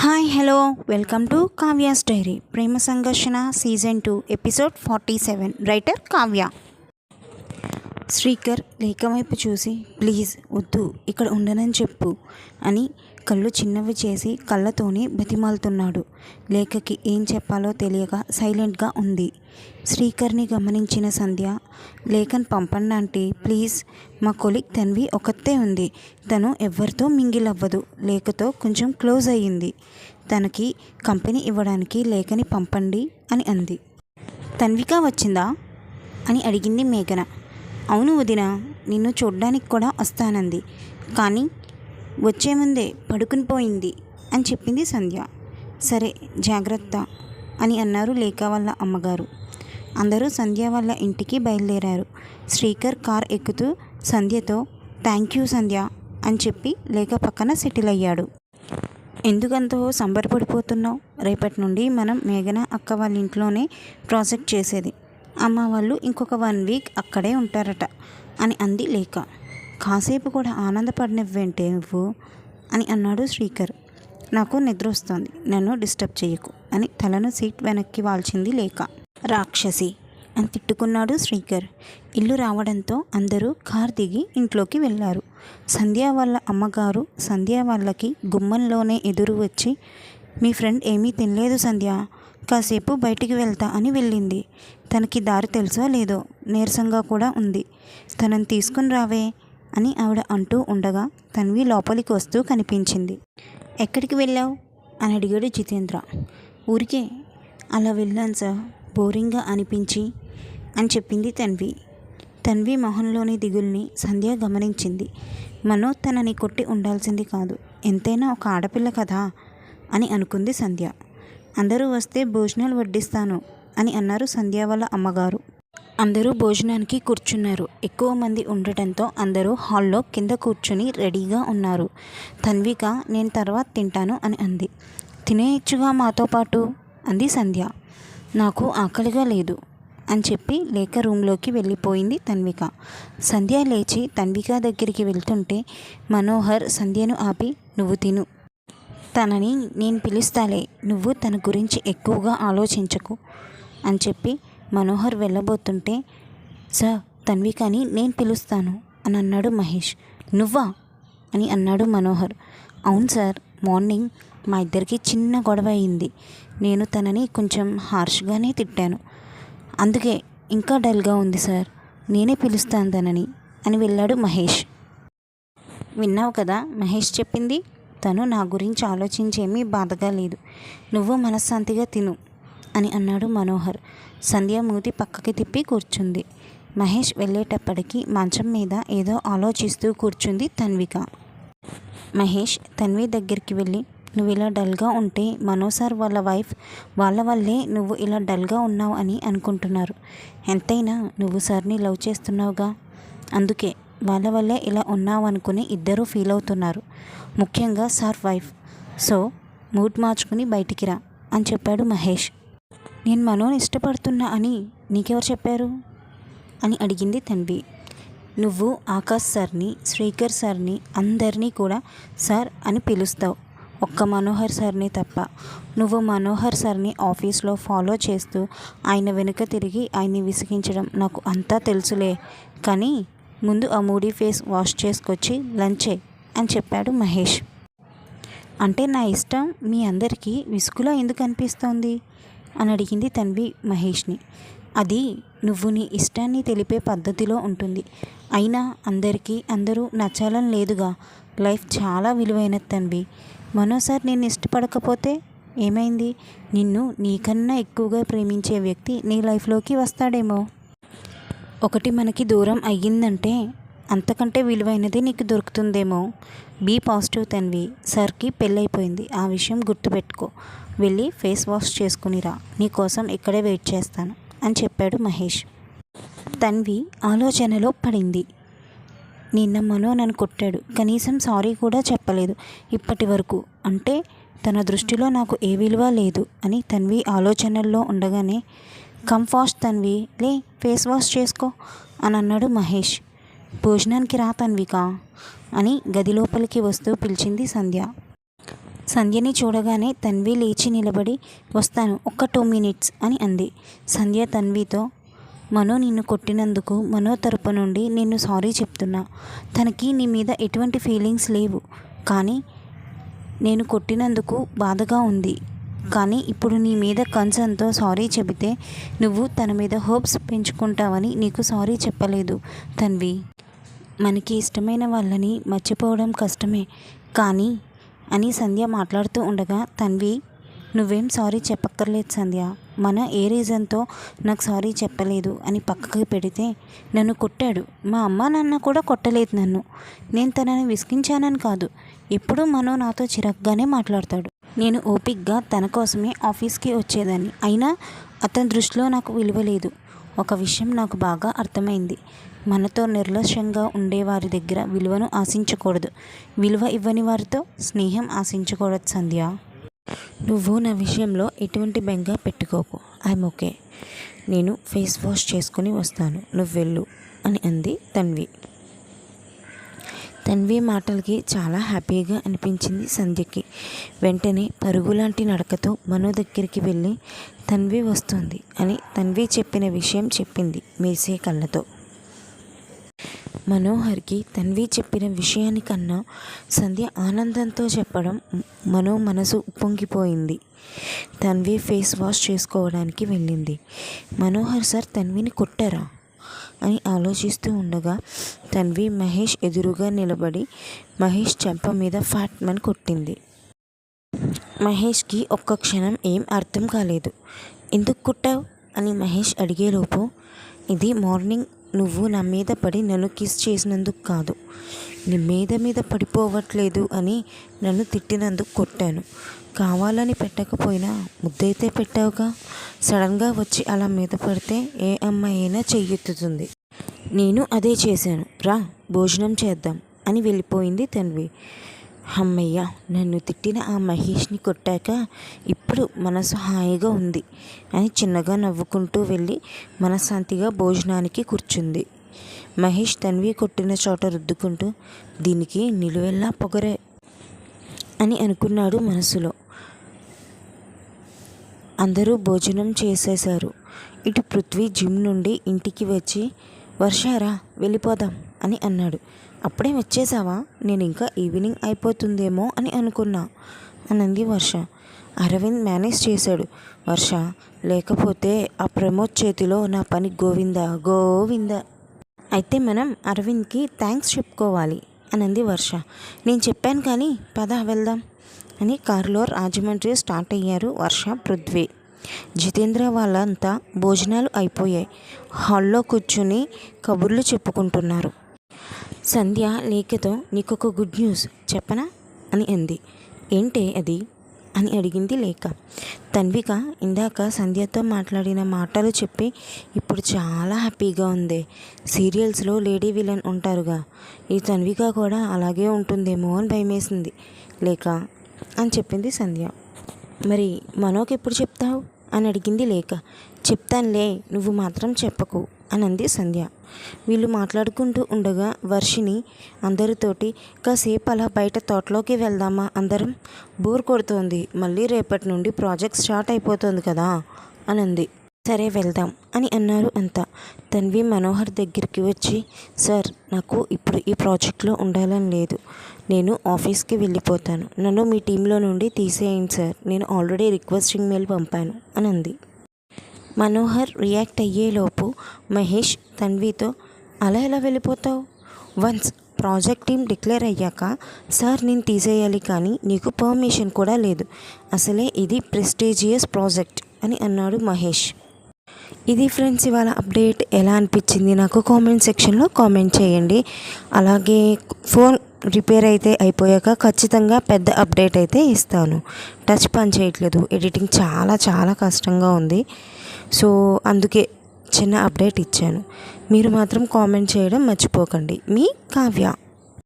Hi hello. Welcome to Kavya's diary. Prema Sangharshana season two episode forty seven. Writer Kavya. Srikar Lekha వైపు చూసి please వద్దు ఇక్కడ ఉండనని చెప్పు అని కళ్ళు చిన్నవి చేసి కళ్ళతోనే బతిమాలుతున్నాడు. లేఖకి ఏం చెప్పాలో తెలియక సైలెంట్గా ఉంది. శ్రీకర్ని గమనించిన సంధ్య లేఖన్ పంపండి అంటే ప్లీజ్. మా కొలిక్ తన్వి ఒకతే ఉంది. తను ఎవరితో మింగిల్ అవ్వదు లేఖతో కొంచెం క్లోజ్ అయ్యింది. తనకి కంపెనీ ఇవ్వడానికి లేఖని పంపండి అని అంది. తన్విక వచ్చిందా? అని అడిగింది మేఘన. అవును వదిన నిన్ను చూడ్డానికి కూడా వస్తానంది. కానీ వచ్చే ముందే పడుకుని పోయింది అని చెప్పింది సంధ్య. సరే జాగ్రత్త అని అన్నారు లేఖ వాళ్ళ అమ్మగారు. అందరూ సంధ్య వాళ్ళ ఇంటికి బయలుదేరారు. శ్రీకర్ కార్ ఎక్కుతూ సంధ్యతో థ్యాంక్ యూ సంధ్య అని చెప్పి లేఖ పక్కన సెటిల్ అయ్యాడు. ఎందుకంతో సంబరపడిపోతున్నావు రేపటి నుండి మనం మేఘన అక్క వాళ్ళ ఇంట్లోనే ప్రాజెక్ట్ చేసేది. అమ్మ వాళ్ళు ఇంకొక వన్ వీక్ అక్కడే ఉంటారట అని అంది లేఖ కాసేపు కూడా ఆనందపడినవ్వేంటే నువ్వు అని అన్నాడు శ్రీకర్. నాకు నిద్ర వస్తోంది. నన్ను డిస్టర్బ్ చేయకు అని తలను సీట్ వెనక్కి వాల్చింది లేక రాక్షసి అని తిట్టుకున్నాడు శ్రీకర్. ఇల్లు రావడంతో అందరూ కార్ దిగి ఇంట్లోకి వెళ్ళారు. సంధ్య వాళ్ళ అమ్మగారు సంధ్య వాళ్ళకి గుమ్మంలోనే ఎదురు వచ్చి మీ ఫ్రెండ్ ఏమీ తినలేదు సంధ్య. కాసేపు బయటికి వెళ్తా అని వెళ్ళింది. తనకి దారి తెలుసో లేదో నీరసంగా కూడా ఉంది. తనని తీసుకుని రావే. అని ఆవిడ అంటూ ఉండగా తన్వి లోపలికి వస్తూ కనిపించింది. ఎక్కడికి వెళ్ళావు? అని అడిగాడు జితేంద్ర. ఊరికే అలా వెళ్ళాను సార్ బోరింగ్గా అనిపించి అని చెప్పింది తన్వి. తన్వి మొహంలోని దిగుల్ని సంధ్య గమనించింది. మనో తనని కొట్టి ఉండాల్సింది కాదు ఎంతైనా ఒక ఆడపిల్ల కదా అని అనుకుంది సంధ్య. అందరూ వస్తే భోజనాలు వడ్డిస్తాను అని అన్నారు సంధ్య వాళ్ళ అమ్మగారు. అందరూ భోజనానికి కూర్చున్నారు. ఎక్కువ మంది ఉండటంతో అందరూ హాల్లో కింద కూర్చుని రెడీగా ఉన్నారు. తన్విక నేను తర్వాత తింటాను అని అంది. తినేయచ్చుగా మాతో పాటు అంది సంధ్య. నాకు ఆకలిగా లేదు అని చెప్పి లేక రూమ్లోకి వెళ్ళిపోయింది తన్విక. సంధ్య లేచి తన్విక దగ్గరికి వెళ్తుంటే మనోహర్ సంధ్యను ఆపి నువ్వు తిను. తనని నేను పిలుస్తాలే. నువ్వు తన గురించి ఎక్కువగా ఆలోచించకు అని చెప్పి మనోహర్ వెళ్ళబోతుంటే సార్ తన్వికని నేను పిలుస్తాను అని అన్నాడు మహేష్. నువ్వా? అని అన్నాడు మనోహర్. అవును సార్ మార్నింగ్ మా ఇద్దరికి చిన్న గొడవ అయింది. నేను తనని కొంచెం హార్ష్గానే తిట్టాను. అందుకే ఇంకా డల్గా ఉంది సార్. నేనే పిలుస్తాను తనని అని వెళ్ళాడు మహేష్. విన్నావు కదా మహేష్ చెప్పింది? తను నా గురించి ఆలోచించేమీ బాధగా లేదు. నువ్వు మనశ్శాంతిగా తిను అని అన్నాడు మనోహర్. సంధ్య మూతి పక్కకి తిప్పి కూర్చుంది. మహేష్ వెళ్ళేటప్పటికి మంచం మీద ఏదో ఆలోచిస్తూ కూర్చుంది తన్విక. మహేష్ తన్వి దగ్గరికి వెళ్ళి నువ్వు ఇలా డల్గా ఉంటే మనో సార్ వాళ్ళ వైఫ్ వాళ్ళ వల్లే నువ్వు ఇలా డల్గా ఉన్నావు అని అనుకుంటున్నారు. ఎంతైనా నువ్వు సార్ని లవ్ చేస్తున్నావుగా? అందుకే వాళ్ళ వల్లే ఇలా ఉన్నావు అనుకుని ఇద్దరూ ఫీల్ అవుతున్నారు. ముఖ్యంగా సార్ వైఫ్. సో మూడ్ మార్చుకుని బయటికి రా అని చెప్పాడు మహేష్. నేను మనోని ఇష్టపడుతున్నా అని నీకెవరు చెప్పారు? అని అడిగింది తన్వి నువ్వు ఆకాష్ సార్ని శ్రీకర్ సార్ని అందరినీ కూడా సార్ అని పిలుస్తావు. ఒక్క మనోహర్ సార్ని తప్ప. నువ్వు మనోహర్ సార్ని ఆఫీస్లో ఫాలో చేస్తూ ఆయన వెనుక తిరిగి ఆయన్ని విసిగించడం నాకు అంతా తెలుసులే. కానీ ముందు ఆ మూడీ ఫేస్ వాష్ చేసుకొచ్చి లంచే అని చెప్పాడు మహేష్. అంటే నా ఇష్టం మీ అందరికీ విసుగులా ఎందుకు అనిపిస్తోంది? అని అడిగింది తన్వి మహేష్ని. అది నువ్వు నీ ఇష్టాన్ని తెలిపే పద్ధతిలో ఉంటుంది. అయినా అందరికీ అందరూ నచ్చాలని లేదుగా. లైఫ్ చాలా విలువైనది తన్వి. మరోసారి నేను ఇష్టపడకపోతే ఏమైంది? నిన్ను నీకన్నా ఎక్కువగా ప్రేమించే వ్యక్తి నీ లైఫ్లోకి వస్తాడేమో. ఒకటి మనకి దూరం అయ్యిందంటే అంతకంటే విలువైనది నీకు దొరుకుతుందేమో. Be positive Tanvi. సార్కి పెళ్ళైపోయింది. ఆ విషయం గుర్తుపెట్టుకో. వెళ్ళి ఫేస్ వాష్ చేసుకునిరా నీకోసం ఇక్కడే వెయిట్ చేస్తాను అని చెప్పాడు మహేష్. తన్వి ఆలోచనలో పడింది. నిన్న మనో నన్ను కొట్టాడు. కనీసం సారీ కూడా చెప్పలేదు. ఇప్పటి వరకు. అంటే తన దృష్టిలో నాకు ఏ విలువ లేదు అని తన్వి ఆలోచనల్లో ఉండగానే కమ్ ఫాస్ట్ తన్వి. లే ఫేస్ వాష్ చేసుకో అని అన్నాడు మహేష్. భోజనానికి రా తన్విక అని గది లోపలికి వస్తూ పిలిచింది సంధ్య. సంధ్యని చూడగానే తన్వి లేచి నిలబడి వస్తాను ఒక్క టూ మినిట్స్ అని అంది. సంధ్య తన్వితో మనో నిన్ను కొట్టినందుకు మనో తరపు నుండి నిన్ను సారీ చెప్తున్నా. తనకి నీ మీద ఎటువంటి ఫీలింగ్స్ లేవు. కానీ నేను కొట్టినందుకు బాధగా ఉంది. కానీ ఇప్పుడు నీ మీద కన్సర్న్తో సారీ చెబితే నువ్వు తన మీద హోప్స్ పెంచుకుంటావని నీకు సారీ చెప్పలేదు తన్వి. మనకి ఇష్టమైన వాళ్ళని మర్చిపోవడం కష్టమే. కానీ అని సంధ్య మాట్లాడుతూ ఉండగా తన్వి నువ్వేం సారీ చెప్పక్కర్లేదు సంధ్య. మన ఏ రీజన్తో నాకు సారీ చెప్పలేదు అని పక్కకి పెడితే నన్ను కొట్టాడు. మా అమ్మ నాన్న కూడా కొట్టలేదు నన్ను. నేను తనని విసిగించానని కాదు. ఎప్పుడూ మనో నాతో చిరగ్గానే మాట్లాడతాడు. నేను ఓపిక్గా తన కోసమే ఆఫీస్కి వచ్చేదాన్ని. అయినా అతని దృష్టిలో నాకు విలువ లేదు. ఒక విషయం నాకు బాగా అర్థమైంది. మనతో నిర్లక్ష్యంగా ఉండేవారి దగ్గర విలువను ఆశించకూడదు. విలువ ఇవ్వని వారితో స్నేహం ఆశించకూడదు సంధ్య. నువ్వు నా విషయంలో ఎటువంటి బెంగ పెట్టుకోకు. I'm okay. నేను ఫేస్ వాష్ చేసుకుని వస్తాను. నువ్వు వెళ్ళు అని అంది తన్వి. తన్వి మాటలకి చాలా హ్యాపీగా అనిపించింది సంధ్యకి. వెంటనే పరుగులాంటి నడకతో మనో దగ్గరికి వెళ్ళి తన్వి వస్తుంది అని తన్వి చెప్పిన విషయం చెప్పింది మెరిసే కళ్ళతో. మనోహర్కి తన్వి చెప్పిన విషయానికన్నా సంధ్య ఆనందంతో చెప్పడం మనో మనసు ఉప్పొంగిపోయింది. తన్వి ఫేస్ వాష్ చేసుకోవడానికి వెళ్ళింది. మనోహర్ సార్ తన్విని కొట్టారా? అని ఆలోచిస్తూ ఉండగా తన్వి మహేష్ ఎదురుగా నిలబడి మహేష్ చెంప మీద ఫ్యాట్ మన్ కొట్టింది. మహేష్కి ఒక్క క్షణం ఏం అర్థం కాలేదు. ఎందుకు కుట్టావు? అని మహేష్ అడిగేలోపు ఇది మార్నింగ్ నువ్వు నా మీద పడి నన్ను కిస్ చేసినందుకు కాదు. నీ మీద మీద పడిపోవట్లేదు అని నన్ను తిట్టినందుకు కొట్టాను. కావాలని పెట్టకపోయినా ముద్దైతే పెట్టావుగా? సడన్గా వచ్చి అలా మీద పడితే ఏ అమ్మాయి అయినా చెయ్యెత్తుతుంది. నేను అదే చేశాను. రా భోజనం చేద్దాం అని వెళ్ళిపోయింది తన్వి. అమ్మయ్య నన్ను తిట్టిన ఆ మహేష్ని కొట్టాక ఇప్పుడు మనసు హాయిగా ఉంది అని చిన్నగా నవ్వుకుంటూ వెళ్ళి మనశ్శాంతిగా భోజనానికి కూర్చుంది. మహేష్ తన్వి కొట్టిన చోట రుద్దుకుంటూ దీనికి నిలువెల్లా పొగరే అని అనుకున్నాడు మనసులో. అందరూ భోజనం చేసేశారు. ఇటు పృథ్వీ జిమ్ నుండి ఇంటికి వచ్చి వర్షారా వెళ్ళిపోదాం అని అన్నాడు. అప్పుడే వచ్చేసావా? నేను ఇంకా ఈవినింగ్ అయిపోతుందేమో అని అనుకున్నా అనంది వర్ష. అరవింద్ మేనేజ్ చేశాడు. వర్ష లేకపోతే ఆ ప్రమోద్ చేతిలో నా పని గోవింద? గోవింద. అయితే మనం అరవింద్కి థ్యాంక్స్ చెప్పుకోవాలి అనంది వర్ష. నేను చెప్పాను కానీ పద వెళ్దాం అని కారులో రాజమండ్రి స్టార్ట్ అయ్యారు వర్ష పృథ్వీ. జితేంద్ర వాళ్ళంతా భోజనాలు అయిపోయాయి. హాల్లో కూర్చుని కబుర్లు చెప్పుకుంటున్నారు. సంధ్య లేఖతో నీకొక గుడ్ న్యూస్ చెప్పనా? అని అంది. ఏంటే అది? అని అడిగింది లేఖ. తన్విక ఇందాక సంధ్యతో మాట్లాడిన మాటలు చెప్పి ఇప్పుడు చాలా హ్యాపీగా ఉంది. సీరియల్స్లో లేడీ విలన్ ఉంటారుగా. ఈ తన్విక కూడా అలాగే ఉంటుందేమో అని భయమేసింది లేఖ అని చెప్పింది సంధ్య. మరి మనోకి ఎప్పుడు చెప్తావు? అని అడిగింది లేఖ. చెప్తానులే నువ్వు మాత్రం చెప్పకు అని అంది సంధ్య. వీళ్ళు మాట్లాడుకుంటూ ఉండగా వర్షిని అందరితోటి కాసేపు అలా బయట తోటలోకి వెళ్దామా? అందరం బోర్ కొడుతోంది. మళ్ళీ రేపటి నుండి ప్రాజెక్ట్ స్టార్ట్ అయిపోతుంది కదా అని అంది సరే వెళ్దాం అని అన్నారు అంతా. తన్వి మనోహర్ దగ్గరికి వచ్చి సార్ నాకు ఇప్పుడు ఈ ప్రాజెక్ట్లో ఉండాలని లేదు. నేను ఆఫీస్కి వెళ్ళిపోతాను. నన్ను మీ టీంలో నుండి తీసేయండి సార్. నేను ఆల్రెడీ రిక్వెస్టింగ్ మెయిల్ పంపాను అని అంది మనోహర్ రియాక్ట్ అయ్యేలోపు మహేష్ తన్వితో అలా ఎలా వెళ్ళిపోతావు? వన్స్ ప్రాజెక్ట్ టీం డిక్లేర్ అయ్యాక సార్ నేను తీసేయాలి కానీ నీకు పర్మిషన్ కూడా లేదు. అసలే ఇది ప్రెస్టీజియస్ ప్రాజెక్ట్ అని అన్నాడు మహేష్. ఇది ఫ్రెండ్స్ ఇవాళ అప్డేట్ ఎలా అనిపించింది? నాకు కామెంట్ సెక్షన్లో కామెంట్ చేయండి. అలాగే ఫోన్ రిపేర్ అయితే అయిపోయాక ఖచ్చితంగా పెద్ద అప్డేట్ అయితే ఇస్తాను. టచ్ పని చేయట్లేదు ఎడిటింగ్ చాలా చాలా కష్టంగా ఉంది. సో అందుకే చిన్న అప్డేట్ ఇచ్చాను. మీరు మాత్రం కామెంట్ చేయడం మర్చిపోకండి. మీ కావ్య.